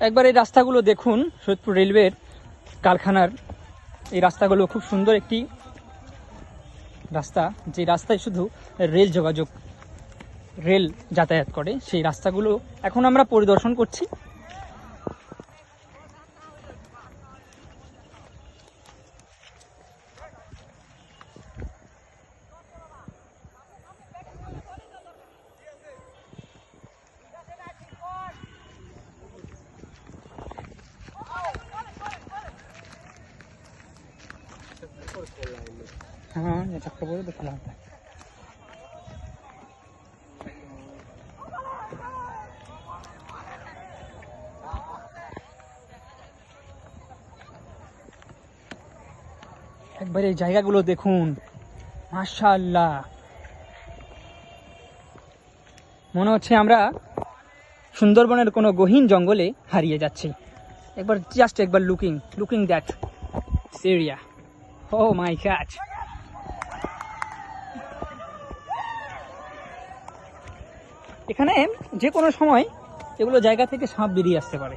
একবার এই রাস্তাগুলো দেখুন, সৈয়দপুর রেলওয়ের কারখানার। এই রাস্তাগুলো খুব সুন্দর একটি রাস্তা, যে রাস্তায় শুধু রেল যোগাযোগ, রেল যাতায়াত করে, সেই রাস্তাগুলো এখন আমরা পরিদর্শন করছি। हाँ ये चक्कर बोलो दिखला होता है একবার এই জায়গাগুলো দেখুন মাশাআল্লাহ মনে হচ্ছে আমরা সুন্দরবনের কোনো গহীন জঙ্গলে হারিয়ে যাচ্ছি একবার জাস্ট একবার looking looking that area oh my god এখানে যে কোনো সময় এগুলো জায়গা থেকে সাপ বেরিয়ে আসতে পারে।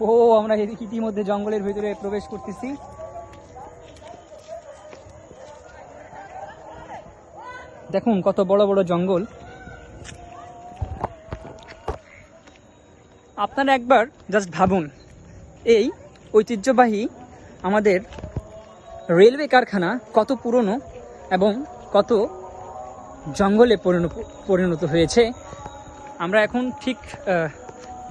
ও, আমরা ইতিমধ্যে জঙ্গলের ভিতরে প্রবেশ করতেছি। দেখুন কত বড় বড় জঙ্গল। আপনারা একবার জাস্ট ভাবুন, এই ঐতিহ্যবাহী আমাদের রেলওয়ে কারখানা কত পুরনো এবং কত জঙ্গলে পরিণত পরিণত হয়েছে। আমরা এখন ঠিক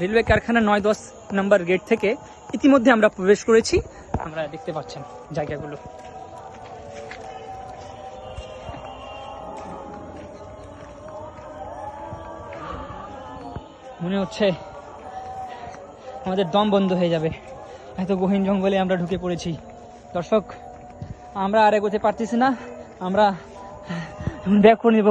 রেলওয়ে কারখানা নয় দশ নম্বর গেট থেকে ইতিমধ্যে আমরা প্রবেশ করেছি। আমরা দেখতে পাচ্ছেন জায়গাগুলো। মনে হচ্ছে আমাদের দম বন্ধ হয়ে যাবে। এত গহীন জঙ্গলে আমরা ঢুকে পড়েছি। দর্শক, আমরা আর এগোতে পারতেছি না। আমরা দেখো নিব।